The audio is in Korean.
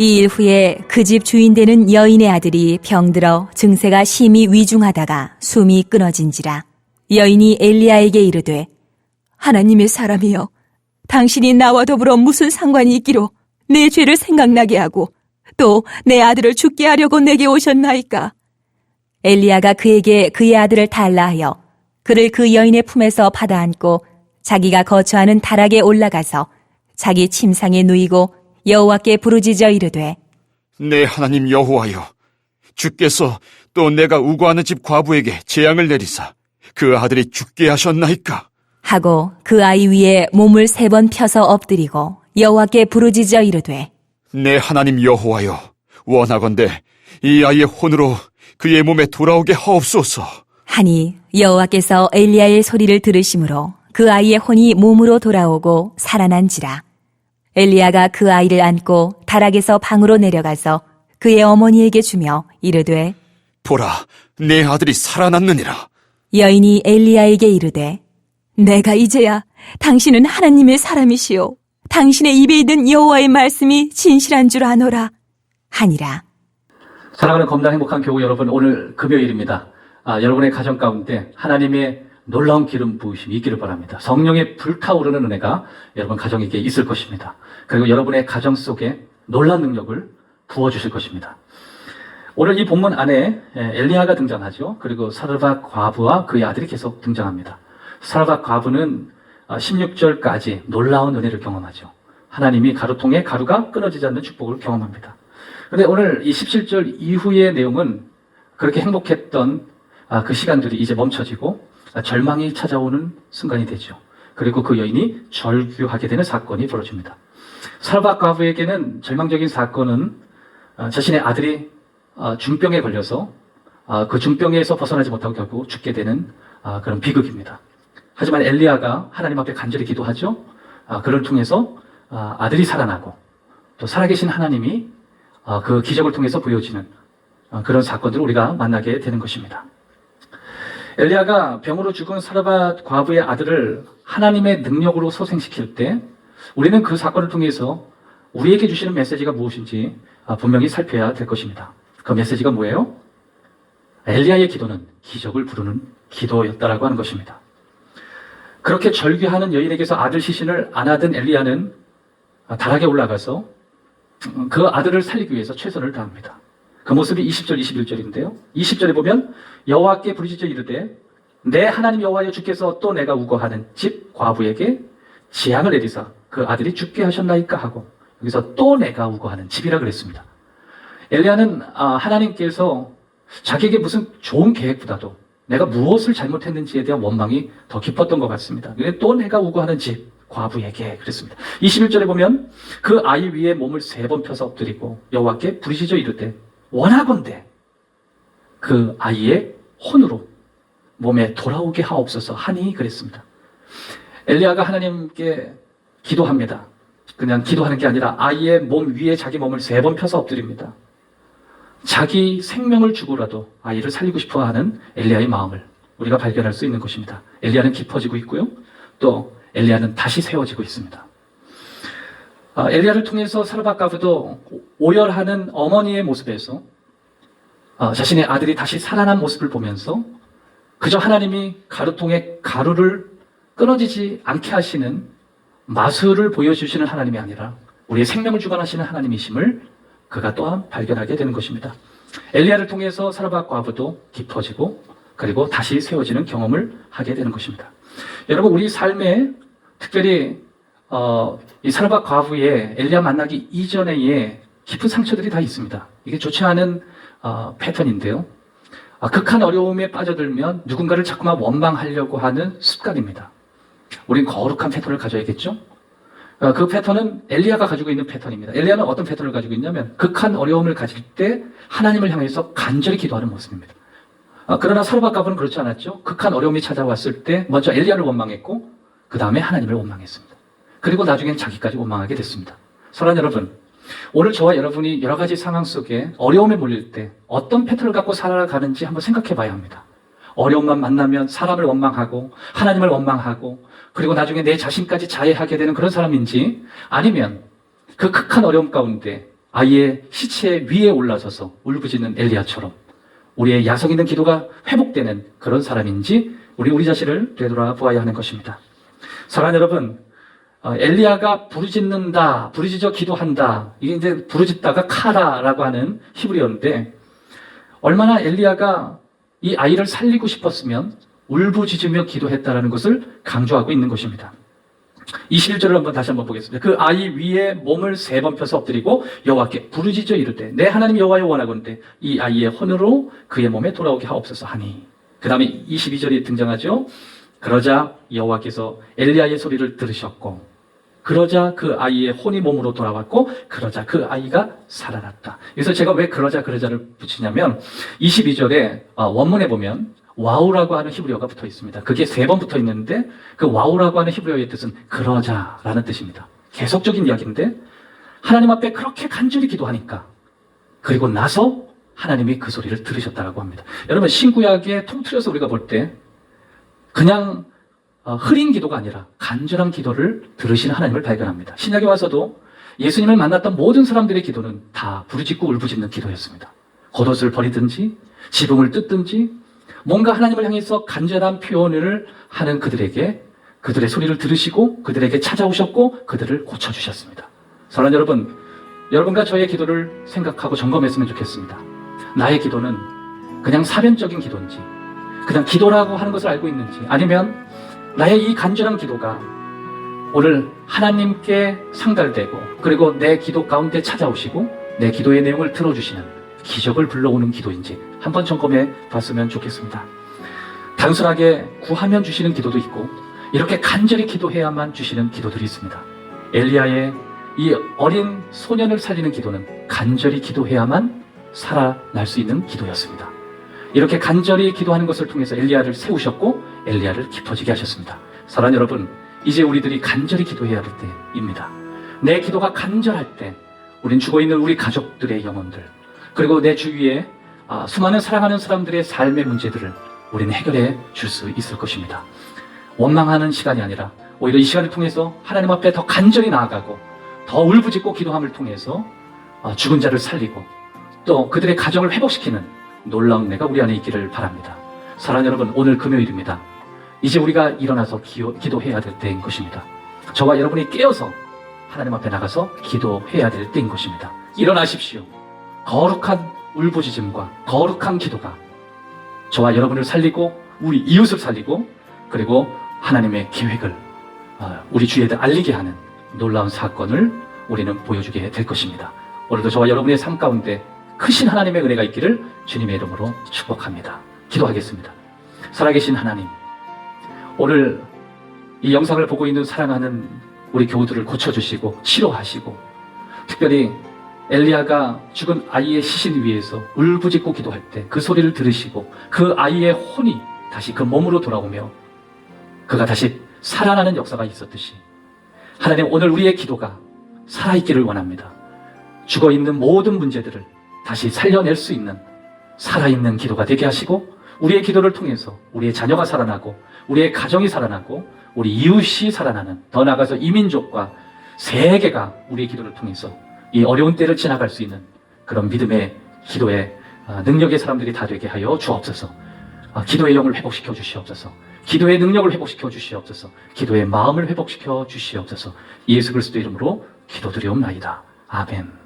이 일 후에 그 집 주인 되는 여인의 아들이 병들어 증세가 심히 위중하다가 숨이 끊어진지라 여인이 엘리야에게 이르되 하나님의 사람이여 당신이 나와 더불어 무슨 상관이 있기로 내 죄를 생각나게 하고 또 내 아들을 죽게 하려고 내게 오셨나이까? 엘리야가 그에게 그의 아들을 달라 하여 그를 그 여인의 품에서 받아 안고 자기가 거처하는 다락에 올라가서 자기 침상에 누이고 여호와께 부르짖어 이르되 내 하나님 여호와여, 주께서 또 내가 우고하는 집 과부에게 재앙을 내리사 그 아들이 죽게 하셨나이까? 하고 그 아이 위에 몸을 세 번 펴서 엎드리고 여호와께 부르짖어 이르되 내 하나님 여호와여, 원하건대 이 아이의 혼으로 그의 몸에 돌아오게 하옵소서. 하니 여호와께서 엘리야의 소리를 들으심으로 그 아이의 혼이 몸으로 돌아오고 살아난지라 엘리야가 그 아이를 안고 다락에서 방으로 내려가서 그의 어머니에게 주며 이르되 보라, 내 아들이 살아났느니라. 여인이 엘리야에게 이르되 내가 이제야 당신은 하나님의 사람이시오 당신의 입에 있는 여호와의 말씀이 진실한 줄 아노라 하니라 사랑하는 검단 행복한 교우 여러분, 오늘 금요일입니다. 아, 여러분의 가정 가운데 하나님의 놀라운 기름 부으심이 있기를 바랍니다. 성령의 불타오르는 은혜가 여러분 가정에게 있을 것입니다. 그리고 여러분의 가정 속에 놀라운 능력을 부어주실 것입니다. 오늘 이 본문 안에 예, 엘리야가 등장하죠. 그리고 사르밧 과부와 그의 아들이 계속 등장합니다. 사르밧 과부는 16절까지 놀라운 은혜를 경험하죠. 하나님이 가루통에 가루가 끊어지지 않는 축복을 경험합니다. 근데 오늘 이 17절 이후의 내용은 그렇게 행복했던 아, 그 시간들이 이제 멈춰지고 아, 절망이 찾아오는 순간이 되죠. 그리고 그 여인이 절규하게 되는 사건이 벌어집니다. 살바 과부에게는 절망적인 사건은 아, 자신의 아들이 아, 중병에 걸려서 아, 그 중병에서 벗어나지 못하고 결국 죽게 되는 아, 그런 비극입니다. 하지만 엘리야가 하나님 앞에 간절히 기도하죠. 아, 그를 통해서 아, 아들이 살아나고 또 살아계신 하나님이 아, 그 기적을 통해서 보여지는 아, 그런 사건들을 우리가 만나게 되는 것입니다. 엘리야가 병으로 죽은 사르밧 과부의 아들을 하나님의 능력으로 소생시킬 때 우리는 그 사건을 통해서 우리에게 주시는 메시지가 무엇인지 아, 분명히 살펴야 될 것입니다. 그 메시지가 뭐예요? 엘리야의 기도는 기적을 부르는 기도였다라고 하는 것입니다. 그렇게 절규하는 여인에게서 아들 시신을 안 하던 엘리야는 아, 다락에 올라가서 그 아들을 살리기 위해서 최선을 다합니다. 그 모습이 20절, 21절인데요. 20절에 보면 여호와께 부르짖어 이르되 내 하나님 여호와여 주께서 또 내가 우거하는 집 과부에게 재앙을 내리사 그 아들이 죽게 하셨나이까 하고 여기서 또 내가 우거하는 집이라 그랬습니다. 엘리야는 아, 하나님께서 자기에게 무슨 좋은 계획보다도 내가 무엇을 잘못했는지에 대한 원망이 더 깊었던 것 같습니다. 또 내가 우거하는 집 과부에게 그랬습니다. 21절에 보면 그 아이 위에 몸을 세 번 펴서 엎드리고 여호와께 부르짖어 이르되 원하건대 그 아이의 혼으로 몸에 돌아오게 하옵소서 하니 그랬습니다. 엘리야가 하나님께 기도합니다. 그냥 기도하는 게 아니라 아이의 몸 위에 자기 몸을 세 번 펴서 엎드립니다. 자기 생명을 주고라도 아이를 살리고 싶어 하는 엘리야의 마음을 우리가 발견할 수 있는 것입니다. 엘리야는 깊어지고 있고요. 또 엘리야는 다시 세워지고 있습니다. 아, 엘리야를 통해서 사르밧가브도 오열하는 어머니의 모습에서 아, 자신의 아들이 다시 살아난 모습을 보면서 그저 하나님이 가루통에 가루를 끊어지지 않게 하시는 마술을 보여주시는 하나님이 아니라 우리의 생명을 주관하시는 하나님이심을 그가 또한 발견하게 되는 것입니다. 엘리야를 통해서 사르밧 과부도 깊어지고 그리고 다시 세워지는 경험을 하게 되는 것입니다. 여러분 우리 삶에 특별히 어, 이 사르밧 과부의 엘리야 만나기 이전에의 깊은 상처들이 다 있습니다. 이게 좋지 않은 어, 패턴인데요. 아, 극한 어려움에 빠져들면 누군가를 자꾸만 원망하려고 하는 습관입니다. 우린 거룩한 패턴을 가져야겠죠? 어, 그 패턴은 엘리야가 가지고 있는 패턴입니다. 엘리야는 어떤 패턴을 가지고 있냐면 극한 어려움을 가질 때 하나님을 향해서 간절히 기도하는 모습입니다. 아, 그러나 사르밧가브는 그렇지 않았죠. 극한 어려움이 찾아왔을 때 먼저 엘리야를 원망했고 그 다음에 하나님을 원망했습니다. 그리고 나중엔 자기까지 원망하게 됐습니다. 사랑 여러분, 오늘 저와 여러분이 여러 가지 상황 속에 어려움에 몰릴 때 어떤 패턴을 갖고 살아가는지 한번 생각해 봐야 합니다. 어려움만 만나면 사람을 원망하고 하나님을 원망하고 그리고 나중에 내 자신까지 자해하게 되는 그런 사람인지 아니면 그 극한 어려움 가운데 아이의 시체 위에 올라서서 울부짖는 엘리야처럼 우리의 야성 있는 기도가 회복되는 그런 사람인지 우리 우리 자신을 되돌아 보아야 하는 것입니다. 사랑하는 여러분, 어, 엘리야가 부르짖는다, 부르짖어 기도한다. 이게 이제 부르짖다가 카라라고 하는 히브리어인데 얼마나 엘리야가 이 아이를 살리고 싶었으면 울부짖으며 기도했다라는 것을 강조하고 있는 것입니다. 21절을 한번 다시 한번 보겠습니다. 그 아이 위에 몸을 세 번 펴서 엎드리고 여호와께 부르짖어 이르되 내 하나님 여호와여 원하건대 이 아이의 혼으로 그의 몸에 돌아오게 하옵소서 하니 그 다음에 22절이 등장하죠. 그러자 여호와께서 엘리야의 소리를 들으셨고 그러자 그 아이의 혼이 몸으로 돌아왔고 그러자 그 아이가 살아났다. 그래서 제가 왜 그러자 그러자를 붙이냐면 22절에 어, 원문에 보면 와우라고 하는 히브리어가 붙어 있습니다. 그게 세 번 붙어 있는데 그 와우라고 하는 히브리어의 뜻은 그러자라는 뜻입니다. 계속적인 이야기인데 하나님 앞에 그렇게 간절히 기도하니까 그리고 나서 하나님이 그 소리를 들으셨다라고 합니다. 여러분 신구약에 통틀어서 우리가 볼 때 그냥 어, 흐린 기도가 아니라 간절한 기도를 들으시는 하나님을 발견합니다. 신약에 와서도 예수님을 만났던 모든 사람들의 기도는 다 부르짖고 울부짖는 기도였습니다. 겉옷을 버리든지 지붕을 뜯든지 뭔가 하나님을 향해서 간절한 표현을 하는 그들에게 그들의 소리를 들으시고 그들에게 찾아오셨고 그들을 고쳐주셨습니다. 사랑하는 여러분, 여러분과 저의 기도를 생각하고 점검했으면 좋겠습니다. 나의 기도는 그냥 사변적인 기도인지, 그냥 기도라고 하는 것을 알고 있는지, 아니면 나의 이 간절한 기도가 오늘 하나님께 상달되고, 그리고 내 기도 가운데 찾아오시고, 내 기도의 내용을 들어주시는 기적을 불러오는 기도인지 한번 점검해 봤으면 좋겠습니다. 단순하게 구하면 주시는 기도도 있고, 이렇게 간절히 기도해야만 주시는 기도들이 있습니다. 엘리야의 이 어린 소년을 살리는 기도는 간절히 기도해야만 살아날 수 있는 기도였습니다. 이렇게 간절히 기도하는 것을 통해서 엘리야를 세우셨고 엘리야를 깊어지게 하셨습니다. 사랑하는 여러분, 이제 우리들이 간절히 기도해야 할 때입니다. 내 기도가 간절할 때 우린 죽어 있는 우리 가족들의 영혼들 그리고 내 주위에 아, 수많은 사랑하는 사람들의 삶의 문제들을 우리는 해결해 줄 수 있을 것입니다. 원망하는 시간이 아니라 오히려 이 시간을 통해서 하나님 앞에 더 간절히 나아가고 더 울부짖고 기도함을 통해서 어, 죽은 자를 살리고 또 그들의 가정을 회복시키는 놀라운 내가 우리 안에 있기를 바랍니다. 사랑하는 여러분, 오늘 금요일입니다. 이제 우리가 일어나서 기도, 기도해야 될 때인 것입니다. 저와 여러분이 깨어서 하나님 앞에 나가서 기도해야 될 때인 것입니다. 일어나십시오. 거룩한 울부짖음과 거룩한 기도가 저와 여러분을 살리고 우리 이웃을 살리고 그리고 하나님의 계획을 어, 우리 주위에 알리게 하는 놀라운 사건을 우리는 보여주게 될 것입니다. 오늘도 저와 여러분의 삶 가운데 크신 하나님의 은혜가 있기를 주님의 이름으로 축복합니다. 기도하겠습니다. 살아계신 하나님, 오늘 이 영상을 보고 있는 사랑하는 우리 교우들을 고쳐주시고 치료하시고 특별히 엘리야가 죽은 아이의 시신 위에서 울부짖고 기도할 때 그 소리를 들으시고 그 아이의 혼이 다시 그 몸으로 돌아오며 그가 다시 살아나는 역사가 있었듯이 하나님 오늘 우리의 기도가 살아있기를 원합니다. 죽어 있는 모든 문제들을 다시 살려낼 수 있는 살아있는 기도가 되게 하시고 우리의 기도를 통해서 우리의 자녀가 살아나고 우리의 가정이 살아나고 우리 이웃이 살아나는 더 나아가서 이민족과 세계가 우리의 기도를 통해서 이 어려운 때를 지나갈 수 있는 그런 믿음의 기도의 아, 능력의 사람들이 다 되게 하여 주옵소서. 아, 기도의 영을 회복시켜 주시옵소서. 기도의 능력을 회복시켜 주시옵소서. 기도의 마음을 회복시켜 주시옵소서. 예수 그리스도 이름으로 기도드리옵나이다. 아멘.